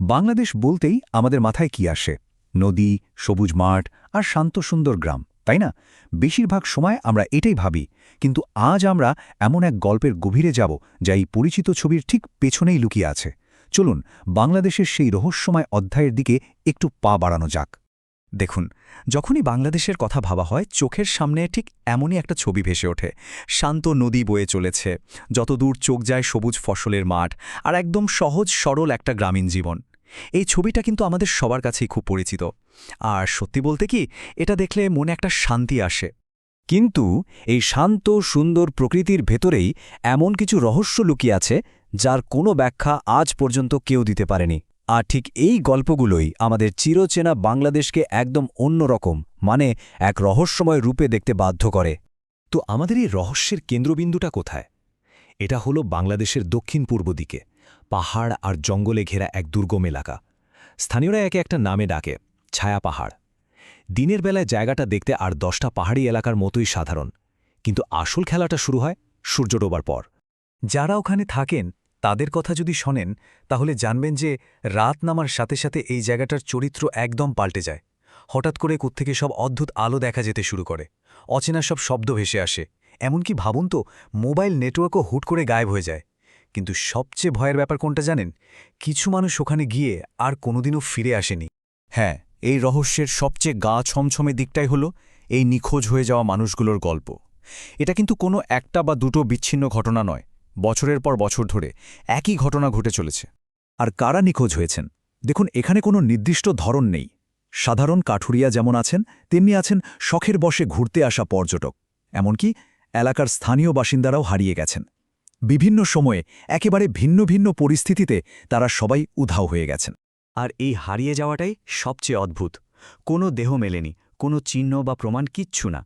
বাংলাদেশ বলতেই আমাদের মাথায় কি আসে? নদী, সবুজ মাঠ আর শান্ত সুন্দর গ্রাম, তাই না? বেশিরভাগ সময় আমরা এটাই ভাবি, কিন্তু আজ আমরা এমন এক গল্পের গভীরে যাব যা এই পরিচিত ছবির ঠিক পেছনেই লুকিয়ে আছে। চলুন, বাংলাদেশের সেই রহস্যময় অধ্যায়ের দিকে একটু পা বাড়ানো যাক। দেখুন, যখনই বাংলাদেশের কথা ভাবা হয়, চোখের সামনে ঠিক এমনই একটা ছবি ভেসে ওঠে। শান্ত নদী বয়ে চলেছে, যতদূর চোখ যায় সবুজ ফসলের মাঠ আর একদম সহজ সরল একটা গ্রামীণ জীবন। এই ছবিটা কিন্তু আমাদের সবার কাছেই খুব পরিচিত। আর সত্যি বলতে কি, এটা দেখলে মনে একটা শান্তি আসে। কিন্তু এই শান্ত, সুন্দর প্রকৃতির ভেতরেই এমন কিছু রহস্য লুকিয়ে আছে, যার কোনো ব্যাখ্যা আজ পর্যন্ত কেউ দিতে পারেনি। আর ঠিক এই গল্পগুলোই আমাদের চিরচেনা বাংলাদেশকে একদম অন্যরকম মানে এক রহস্যময় রূপে দেখতে বাধ্য করে। তো আমাদের এই রহস্যের কেন্দ্রবিন্দুটা কোথায়? এটা হলো বাংলাদেশের দক্ষিণ পূর্ব দিকে। পাহাড় আর জঙ্গলে ঘেরা এক দুর্গম এলাকা। স্থানীয়রা একে একটা নামে ডাকে, ছায়া পাহাড়। দিনের বেলায় জায়গাটা দেখতে আর দশটা পাহাড়ি এলাকার মতোই সাধারণ। কিন্তু আসল খেলাটা শুরু হয় সূর্য ডোবার পর। যারা ওখানে থাকেন, তাদের কথা যদি শোনেন, তাহলে জানবেন যে রাত নামার সাথে সাথে এই জায়গাটার চরিত্র একদম পাল্টে যায়। হঠাৎ করে কোত্থেকে সব অদ্ভুত আলো দেখা যেতে শুরু করে। অচেনা সব শব্দ ভেসে আসে। এমনকি ভাবুন তো, মোবাইল নেটওয়ার্কও হুট করে গায়েব হয়ে যায়। কিন্তু সবচেয়ে ভয়ের ব্যাপার কোনটা জানেন? কিছু মানুষ ওখানে গিয়ে আর কোনোদিনও ফিরে আসেনি। হ্যাঁ এই রহস্যের সবচেয়ে গা ছমছমে দিকটাই হল এই নিখোঁজ হয়ে যাওয়া মানুষগুলোর গল্প। এটা কিন্তু কোনো একটা বা দুটো বিচ্ছিন্ন ঘটনা নয়। বছরের পর বছর ধরে একই ঘটনা ঘটে চলেছে। আর কারা নিখোঁজ হয়েছেন? দেখুন, এখানে কোনো নির্দিষ্ট ধরন নেই। সাধারণ কাঠুরিয়া যেমন আছেন, তেমনি আছেন শখের বসে ঘুরতে আসা পর্যটক। এমনকি এলাকার স্থানীয় বাসিন্দারাও হারিয়ে গেছেন। বিভিন্ন সময়ে একেবারে ভিন্ন ভিন্ন পরিস্থিতিতে তারা সবাই উধাও হয়ে গেছেন। আর এই হারিয়ে যাওয়াটাই সবচেয়ে অদ্ভুত। কোনো দেহ মেলেনি, কোনো চিহ্ন বা প্রমাণ কিচ্ছু না।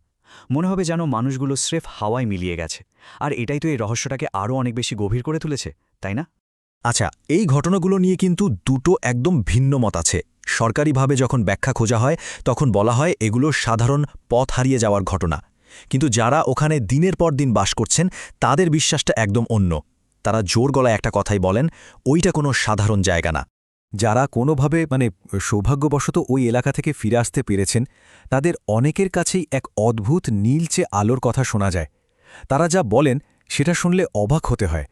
মনে হবে যেন মানুষগুলো স্রেফ হাওয়ায় মিলিয়ে গেছে। আর এটাই তো এই রহস্যটাকে আরও অনেক বেশি গভীর করে তুলেছে, তাই না? আচ্ছা এই ঘটনাগুলো নিয়ে কিন্তু দুটো একদম ভিন্ন মত আছে। সরকারিভাবে যখন ব্যাখ্যা খোঁজা হয়, তখন বলা হয় এগুলো সাধারণ পথ হারিয়ে যাওয়ার ঘটনা। কিন্তু যারা ওখানে দিনের পর দিন বাস করছেন, তাদের বিশ্বাসটা একদম অন্য। তারা জোর গলায় একটা কথাই বলেন, ওইটা কোনো সাধারণ জায়গা না। যারা কোনোভাবে মানে সৌভাগ্যবশত ওই এলাকা থেকে ফিরে আসতে পেরেছেন, তাদের অনেকের কাছেই এক অদ্ভুত নীলচে আলোর কথা শোনা যায়। তারা যা বলেন, সেটা শুনলে অবাক হতে হয়।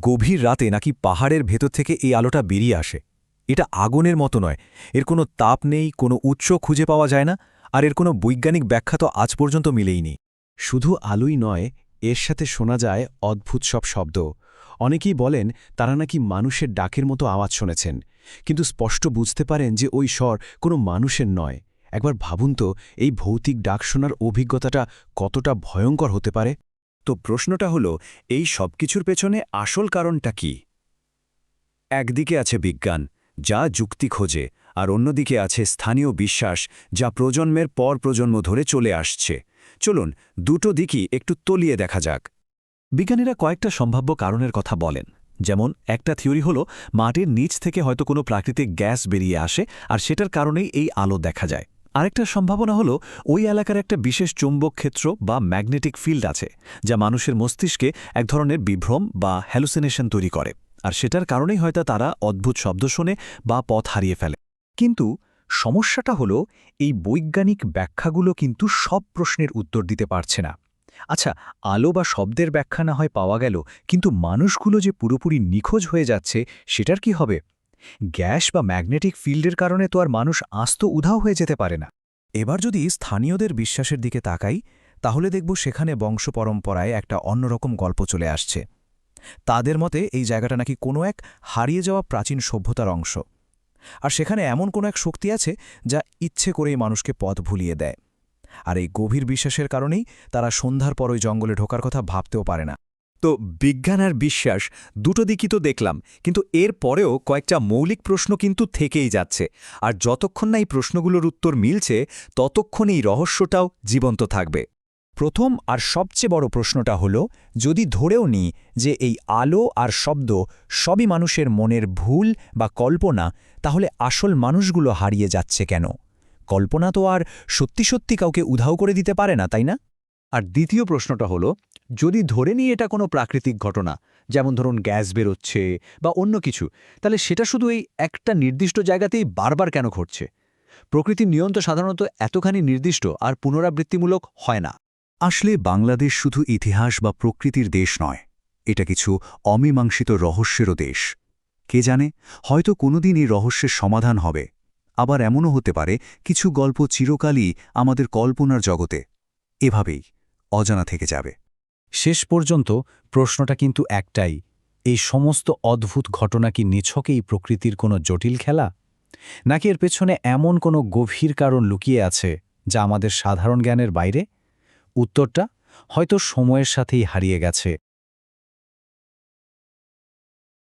গভীর রাতে নাকি পাহাড়ের ভেতর থেকে এই আলোটা বেরিয়ে আসে। এটা আগুনের মতো নয়। এর কোনো তাপ নেই, কোনো উৎস খুঁজে পাওয়া যায় না। আর এর কোনো বৈজ্ঞানিক ব্যাখ্যা তো আজ পর্যন্ত মিলেইনি। শুধু আলোই নয়, এর সাথে শোনা যায় অদ্ভুত সব শব্দ। অনেকেই বলেন, তারা নাকি মানুষের ডাকের মতো আওয়াজ শুনেছেন। কিন্তু স্পষ্ট বুঝতে পারেন যে ওই স্বর কোনো মানুষের নয়। একবার ভাবুন তো, এই ভৌতিক ডাক শোনার অভিজ্ঞতাটা কতটা ভয়ঙ্কর হতে পারে? তো প্রশ্নটা হল, এই সব কিছুর পেছনে আসল কারণটা কি? একদিকে আছে বিজ্ঞান, যা যুক্তি খোঁজে আর অন্যদিকে আছে স্থানীয় বিশ্বাস, যা প্রজন্মের পর প্রজন্ম ধরে চলে আসছে। চলুন, দুটো দিকই একটু তলিয়ে দেখা যাক। বিজ্ঞানীরা কয়েকটা সম্ভাব্য কারণের কথা বলেন। যেমন, একটা থিওরি হল, মাটির নিচ থেকে হয়তো কোনো প্রাকৃতিক গ্যাস বেরিয়ে আসে, আর সেটার কারণেই এই আলো দেখা যায়। আরেকটা সম্ভাবনা হল, ওই এলাকার একটা বিশেষ চুম্বক ক্ষেত্র বা ম্যাগনেটিক ফিল্ড আছে, যা মানুষের মস্তিষ্কে এক ধরনের বিভ্রম বা হ্যালুসিনেশন তৈরি করে। আর সেটার কারণেই হয়তো তারা অদ্ভুত শব্দ শোনে বা পথ হারিয়ে ফেলে। কিন্তু সমস্যাটা হল এই বৈজ্ঞানিক ব্যাখ্যাগুলো কিন্তু সব প্রশ্নের উত্তর দিতে পারছে না। আচ্ছা আলো বা শব্দের ব্যাখ্যা না হয় পাওয়া গেল, কিন্তু মানুষগুলো যে পুরোপুরি নিখোঁজ হয়ে যাচ্ছে, সেটার কি হবে? গ্যাস বা ম্যাগনেটিক ফিল্ডের কারণে তো আর মানুষ আস্ত উধাও হয়ে যেতে পারে না। এবার যদি স্থানীয়দের বিশ্বাসের দিকে তাকাই, তাহলে দেখব সেখানে বংশ পরম্পরায় একটা অন্যরকম গল্প চলে আসছে। তাদের মতে এই জায়গাটা নাকি কোনো এক হারিয়ে যাওয়া প্রাচীন সভ্যতার অংশ। আর সেখানে এমন কোনো এক শক্তি আছে যা ইচ্ছে করেই মানুষকে পথ ভুলিয়ে দেয়। আর এই গভীর বিশ্বাসের কারণেই তারা সন্ধ্যার পর ওই জঙ্গলে ঢোকার কথা ভাবতেও পারে না। তো বিজ্ঞান আর বিশ্বাস দুটো দিকই তো দেখলাম, কিন্তু এর পরেও কয়েকটা মৌলিক প্রশ্ন কিন্তু থেকেই যাচ্ছে, আর যতক্ষণ না এই প্রশ্নগুলোর উত্তর মিলছে, ততক্ষণ এই রহস্যটাও জীবন্ত থাকবে। প্রথম আর সবচেয়ে বড় প্রশ্নটা হল, যদি ধরেও নিই যে এই আলো আর শব্দ সবই মানুষের মনের ভুল বা কল্পনা, তাহলে আসল মানুষগুলো হারিয়ে যাচ্ছে কেন? কল্পনা তো আর সত্যি সত্যি কাউকে উধাও করে দিতে পারে না, তাই না? আর দ্বিতীয় প্রশ্নটা হলো, যদি ধরে নিই এটা কোনো প্রাকৃতিক ঘটনা, যেমন ধরুন গ্যাস বেরোচ্ছে বা অন্য কিছু, তাহলে সেটা শুধু এই একটা নির্দিষ্ট জায়গাতেই বারবার কেন ঘটছে? প্রকৃতির নিয়ম তো সাধারণত এতখানি নির্দিষ্ট আর পুনরাবৃত্তিমূলক হয় না। আসলে বাংলাদেশ শুধু ইতিহাস বা প্রকৃতির দেশ নয়, এটা কিছু অমীমাংসিত রহস্যেরও দেশ। কে জানে, হয়তো কোনোদিন এই রহস্যের সমাধান হবে। আবার এমনও হতে পারে, কিছু গল্প চিরকালই আমাদের কল্পনার জগতে এভাবেই অজানা থেকে যাবে। শেষ পর্যন্ত প্রশ্নটা কিন্তু একটাই, এই সমস্ত অদ্ভুত ঘটনা কি নিছকেই প্রকৃতির কোনো জটিল খেলা? নাকি এর পেছনে এমন কোনো গভীর কারণ লুকিয়ে আছে যা আমাদের সাধারণ জ্ঞানের বাইরে? উত্তরটা হয়তো সময়ের সাথেই হারিয়ে গেছে।